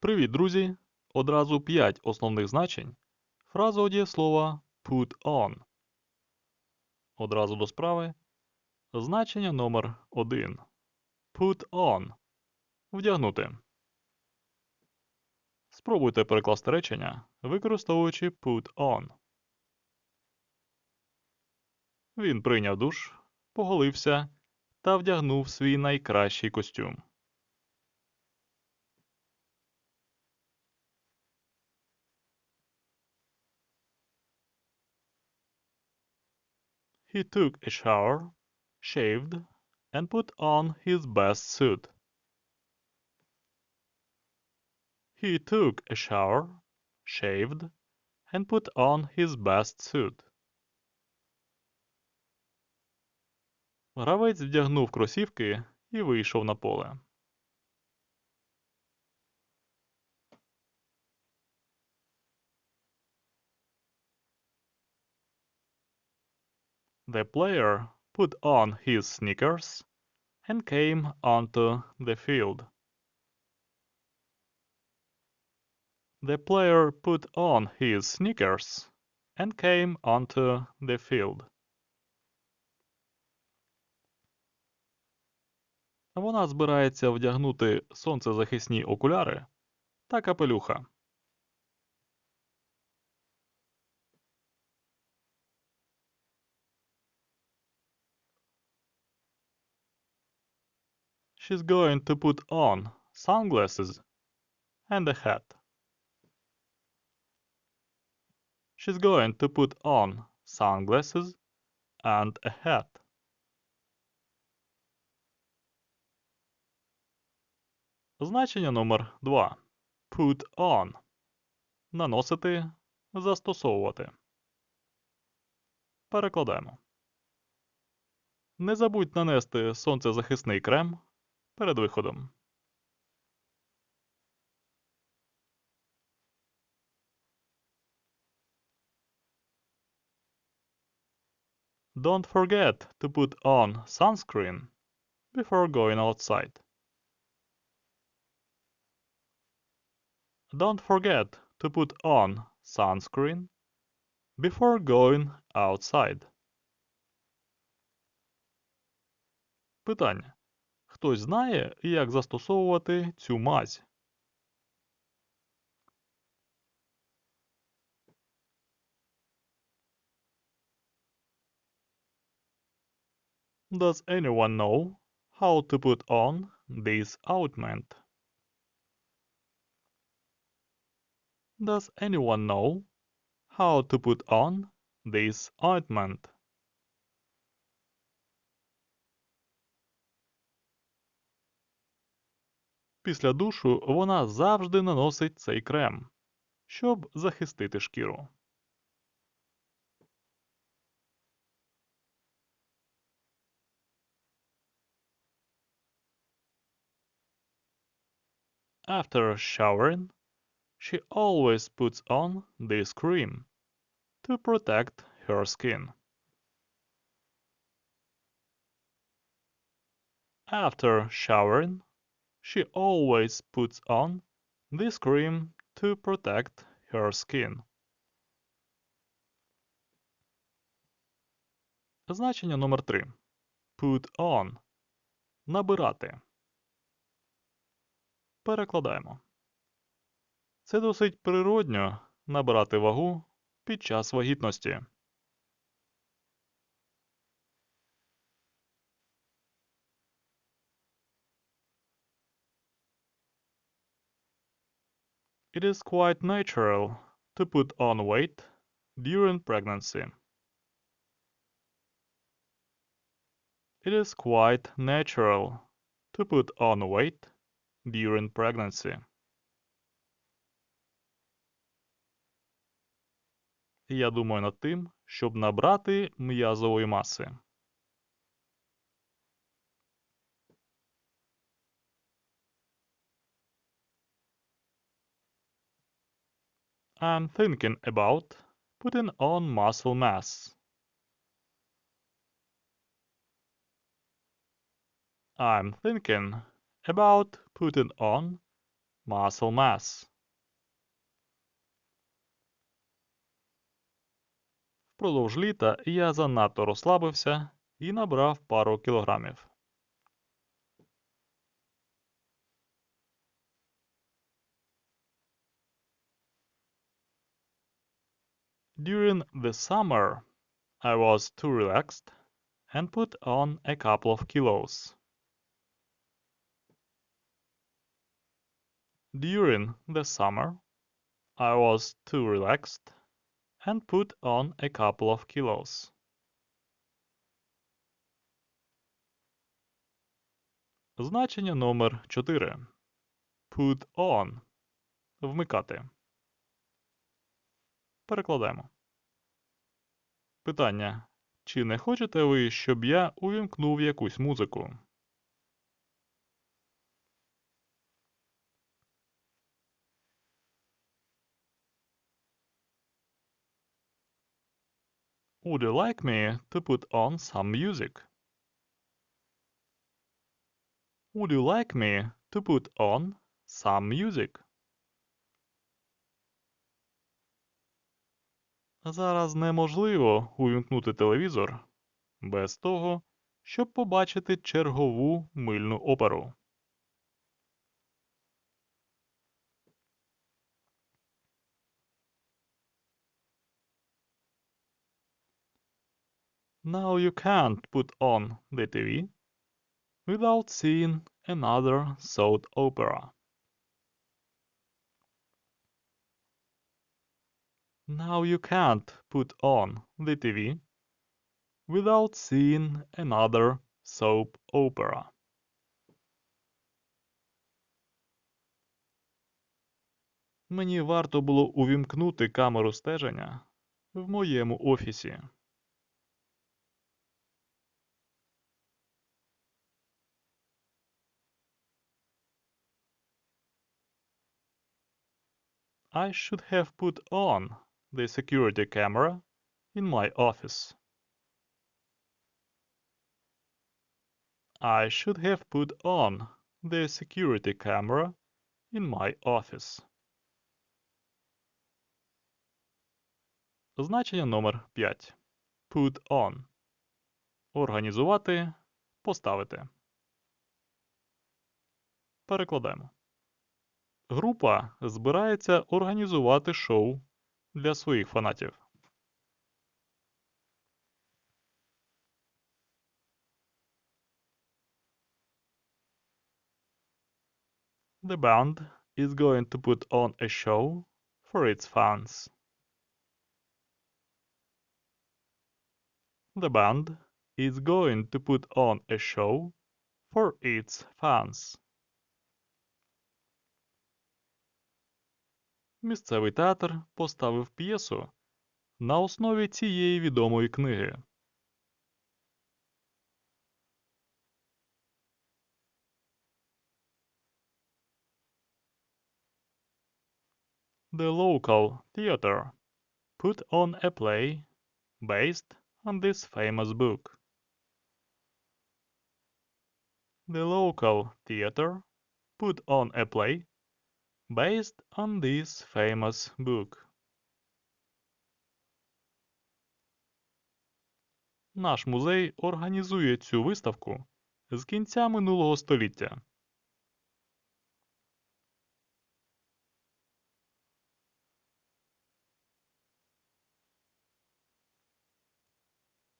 Привіт, друзі! Одразу 5 основних значень фразового дієслова put on. Одразу до справи. Значення номер 1. Put on. Вдягнути. Спробуйте перекласти речення, використовуючи put on. Він прийняв душ, поголився та вдягнув свій найкращий костюм. He took a shower, shaved, and put on his best suit. He took a shower, shaved, and put on his best suit. Гравець вдягнув кросівки і вийшов на поле. The player put on his sneakers and came onto the field. The player put on his sneakers and came onto the field. Вона збирається вдягнути сонцезахисні окуляри та капелюха. She's going to put on sunglasses and a hat. She's going to put on sunglasses and a hat. Значення номер 2. Put on. Наносити, застосовувати. Перекладаємо. Не забудь нанести сонцезахисний крем перед виходом. Don't forget to put on sunscreen before going outside. Don't forget to put on sunscreen before going outside. Питання. Хтось знає, як застосовувати цю мазь? Does anyone know how to put on this ointment? Does anyone know how to put on this ointment? Після душу вона завжди наносить цей крем, щоб захистити шкіру. After showering, she always puts on this cream to protect her skin. After showering, she always puts on this cream to protect her skin. Значення номер 3. Put on. Набирати. Перекладаємо. Це досить природньо набирати вагу під час вагітності. It is quite natural to put on weight during pregnancy. It is quite natural to put on weight during pregnancy. Я думаю над тим, щоб набрати м'язової маси. I'm thinking about putting on muscle mass. I'm thinking about putting on muscle mass. Впродовж літа я занадто розслабився і набрав пару кілограмів. During the summer, I was too relaxed and put on a couple of kilos. During the summer, I was too relaxed and put on a couple of kilos. Значення номер 4. Put on. Вмикати. Перекладаємо. Питання. Чи не хочете ви, щоб я увімкнув якусь музику? Would you like me to put on some music? Would you like me to put on some music? Зараз неможливо увімкнути телевізор без того, щоб побачити чергову мильну оперу. Now you can't put on the TV without seeing another soap opera. Now you can't put on the TV without seeing another soap opera. Мені варто було увімкнути камеру стеження в моєму офісі. I should have put on the security camera in my office. I should have put on the security camera in my office. Значення номер 5. Put on. Організувати. Поставити. Перекладаємо. Група збирається організувати шоу для своїх фанатів. The band is going to put on a show for its fans. The band is going to put on a show for its fans. Місцевий театр поставив п'єсу на основі цієї відомої книги. The local theater put on a play based on this famous book. The local theater put on a play based on this famous book. Наш музей організує цю виставку з кінця минулого століття.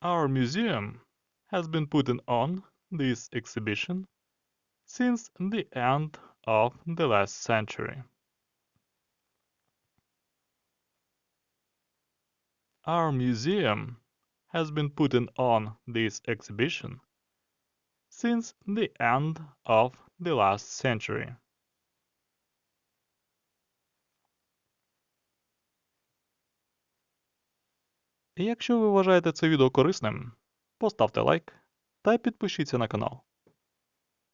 Our museum has been putting on this exhibition since the end of the last century. Our museum has been putting on this exhibition since the end of the last century. І якщо ви вважаєте це відео корисним, поставте лайк та підпишіться на канал.